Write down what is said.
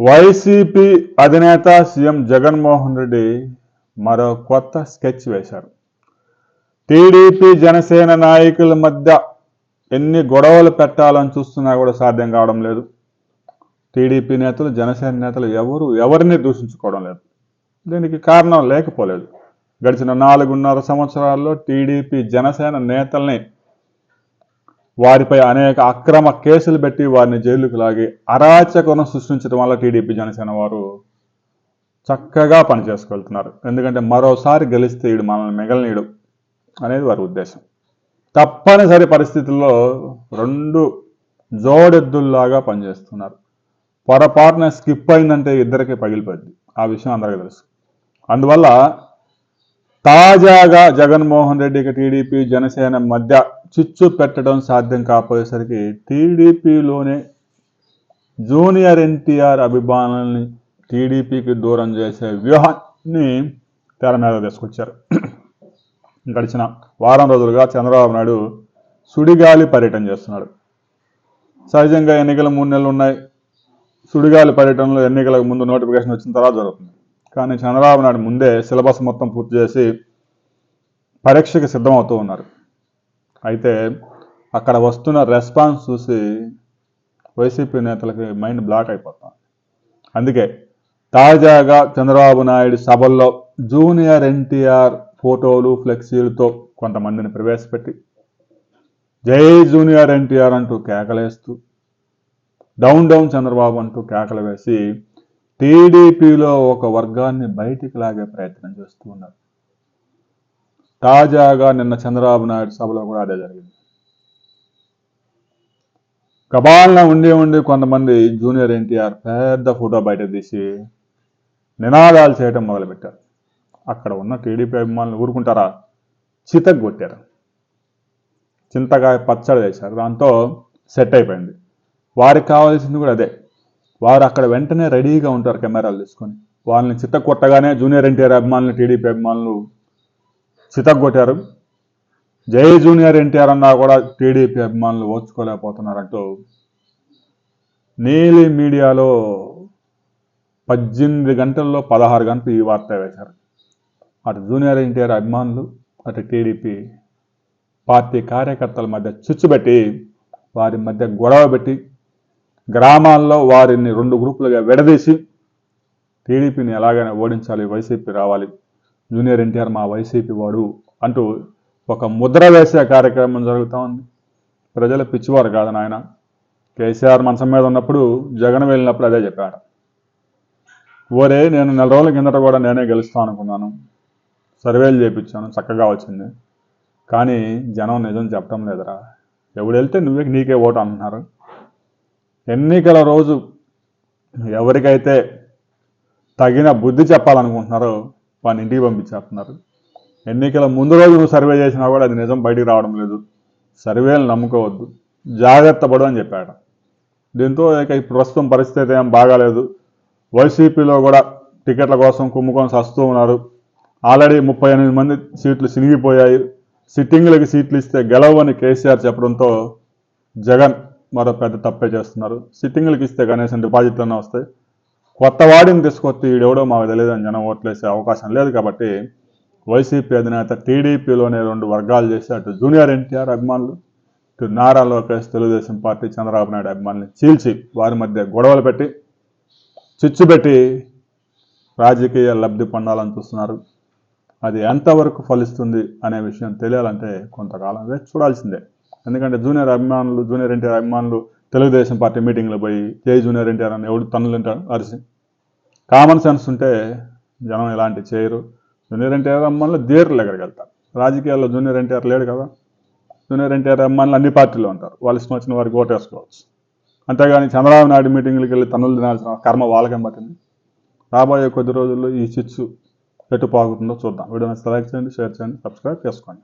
YCP అధినేత CM Jaganmohan Reddy మరో కొత్త స్కెచ్ వేశారు. టీడీపీ జనసేన నాయకుల మధ్య ఎన్ని గొడవలు పెట్టాలని చూస్తున్నా కూడా సాధ్యం కావడం లేదు. టీడీపీ నేతలు జనసేన నేతలు ఎవరు ఎవరిని దూషించుకోవడం లేదు. దీనికి కారణం లేకపోలేదు. గడిచిన నాలుగున్నర సంవత్సరాల్లో టీడీపీ జనసేన నేతల్ని వారిపై అనేక అక్రమ కేసులు పెట్టి వారిని జైలుకు లాగి అరాచకం సృష్టించడం వల్ల టీడీపీ జనసేన వారు చక్కగా పనిచేసుకెళ్తున్నారు. ఎందుకంటే మరోసారి గెలిస్తే ఈడు మనల్ని మిగలనీయడు అనేది వారి ఉద్దేశం. తప్పనిసరి పరిస్థితుల్లో రెండు జోడెద్దుల్లాగా పనిచేస్తున్నారు. పొరపాటున స్కిప్ అయిందంటే ఇద్దరికి పగిలిపోద్ది. ఆ విషయం అందరికీ తెలుసు. అందువల్ల తాజాగా జగన్మోహన్ రెడ్డికి టీడీపీ జనసేన మధ్య చిచ్చు పెట్టడం సాధ్యం కాకపోయేసరికి టీడీపీలోనే జూనియర్ ఎన్టీఆర్ అభిమానుల్ని టీడీపీకి దూరం చేసే వ్యూహాన్ని తెర మీద తీసుకొచ్చారు. గడిచిన వారం రోజులుగా చంద్రబాబు నాయుడు సుడిగాలి పర్యటన చేస్తున్నాడు. సహజంగా ఎన్నికలు మూడు నెలలు ఉన్నాయి. సుడిగాలి పర్యటనలో ఎన్నికలకు ముందు నోటిఫికేషన్ వచ్చిన తర్వాత జరుగుతుంది. కానీ చంద్రబాబు నాయుడు ముందే సిలబస్ మొత్తం పూర్తి చేసి పరీక్షకి సిద్ధమవుతూ ఉన్నారు. అయితే అక్కడ వస్తున్న రెస్పాన్స్ చూసి వైసీపీ నేతలకి మైండ్ బ్లాక్ అయిపోతాం అందుకే తాజాగా చంద్రబాబు నాయుడు సభల్లో జూనియర్ ఎన్టీఆర్ ఫోటోలు ఫ్లెక్సీలతో కొంతమందిని ప్రవేశపెట్టి జై జూనియర్ ఎన్టీఆర్ అంటూ కేకలేస్తూ డౌన్ డౌన్ చంద్రబాబు అంటూ కేకలు వేసి టీడీపీలో ఒక వర్గాన్ని బయటికి లాగే ప్రయత్నం చేస్తూ ఉన్నారు. తాజాగా నిన్న చంద్రబాబు నాయుడు సభలో కూడా అదే జరిగింది. కబాలన ఉండి ఉండి కొంతమంది జూనియర్ ఎన్టీఆర్ పెద్ద ఫోటో బయట తీసి నినాదాలు చేయడం మొదలుపెట్టారు. అక్కడ ఉన్న టీడీపీ అభిమానులు ఊరుకుంటారా? చితకు కొట్టారు. చింతకాయ పచ్చడి చేశారు. దాంతో సెట్ అయిపోయింది. వారికి కావాల్సింది కూడా అదే. వారు అక్కడ వెంటనే రెడీగా ఉంటారు కెమెరాలు తీసుకొని. వాళ్ళని చిత్త కొట్టగానే జూనియర్ ఎన్టీఆర్ అభిమానులు టీడీపీ అభిమానులు చితగ్గొట్టారు జై జూనియర్ ఎన్టీఆర్ అన్నా కూడా టీడీపీ అభిమానులు ఓర్చుకోలేకపోతున్నారంటూ నీలి మీడియాలో పద్దెనిమిది గంటల్లో పదహారు గంటలు ఈ వార్త వేశారు. అటు జూనియర్ ఎన్టీఆర్ అభిమానులు అటు టీడీపీ పార్టీ కార్యకర్తల మధ్య చిచ్చుపెట్టి వారి మధ్య గొడవ పెట్టి గ్రామాల్లో వారిని రెండు గ్రూపులుగా విడదీసి టీడీపీని ఎలాగైనా ఓడించాలి వైసీపీ రావాలి జూనియర్ ఎన్టీఆర్ మా వైసీపీ వాడు అంటూ ఒక ముద్ర వేసే కార్యక్రమం జరుగుతూ ఉంది. ప్రజలు పిచ్చివారు కాదు నాయన. కేసీఆర్ మంచం మీద ఉన్నప్పుడు జగన్ వెళ్ళినప్పుడు అదే చెప్పాడు. ఓరే నేను నెల రోజుల కిందట కూడా నేనే గెలుస్తాను అనుకున్నాను. సర్వేలు చేయించాను చక్కగా వచ్చింది. కానీ జనం నిజం చెప్పడం లేదురా. ఎవడు వెళ్తే నువ్వే నీకే ఓటు అంటున్నారు. ఎన్నికల రోజు ఎవరికైతే తగిన బుద్ధి చెప్పాలనుకుంటున్నారో వాడిని ఇంటికి పంపించేస్తున్నారు. ఎన్నికల ముందు రోజు నువ్వు సర్వే చేసినా కూడా అది నిజం బయటికి రావడం లేదు. సర్వేలు నమ్ముకోవద్దు. జాగ్రత్త పడు అని చెప్పాడు. దీంతో ఇక ఇప్పుడు ప్రస్తుతం పరిస్థితి ఏం బాగాలేదు. వైసీపీలో కూడా టికెట్ల కోసం కుమ్ముకొని సస్తూ ఉన్నారు. ఆల్రెడీ ముప్పై ఎనిమిది మంది సీట్లు సినిగిపోయాయి. సిట్టింగ్లకి సీట్లు ఇస్తే గెలవని కేసీఆర్ చెప్పడంతో జగన్ మరో పెద్ద తప్పే చేస్తున్నారు. సిట్టింగ్లకి ఇస్తే కనీసం డిపాజిట్లన్నా వస్తాయి. కొత్త వాడిని తీసుకొస్తే ఈడెవడో మాకు తెలియదని జనం ఓట్లేసే అవకాశం లేదు కాబట్టి వైసీపీ అధినేత టీడీపీలోనే రెండు వర్గాలు చేసి అటు జూనియర్ ఎన్టీఆర్ అభిమానులు ఇటు నారా లోకేష్ తెలుగుదేశం పార్టీ చంద్రబాబు నాయుడు అభిమానులు చీల్చి వారి మధ్య గొడవలు పెట్టి చిచ్చు పెట్టి రాజకీయ లబ్ధి పొందాలని చూస్తున్నారు. అది ఎంతవరకు ఫలిస్తుంది అనే విషయం తెలియాలంటే కొంతకాలం వేచి చూడాల్సిందే. ఎందుకంటే జూనియర్ అభిమానులు జూనియర్ ఎన్టీఆర్ అభిమానులు తెలుగుదేశం పార్టీ మీటింగ్లో పోయి జై జూనియర్ ఎన్టీఆర్ అని ఎవడు తన్నులు తింటాడు? అరిసి. కామన్ సెన్స్ ఉంటే జనం ఇలాంటి చేయరు. జూనియర్ ఎన్టీఆర్ అమ్మాయిలు దేర్లు దగ్గరికి వెళ్తారు? రాజకీయాల్లో జూనియర్ ఎన్టీఆర్ లేడు కదా? జూనియర్ ఎన్టీఆర్ అమ్మాయిలు అన్ని పార్టీలు ఉంటారు. వాళ్ళు ఇష్టం వచ్చిన వారికి ఓటేసుకోవచ్చు. అంతేగాని చంద్రబాబు నాయుడు మీటింగ్లకు వెళ్ళి తన్నులు తినాల్సిన కర్మ వాళ్ళకేం పట్టింది? రాబోయే కొద్ది రోజుల్లో ఈ చిచ్చు ఎటు పాగుతుందో చూద్దాం. వీడియో నచ్చితే లైక్ చేయండి షేర్ చేయండి సబ్స్క్రైబ్ చేసుకోండి.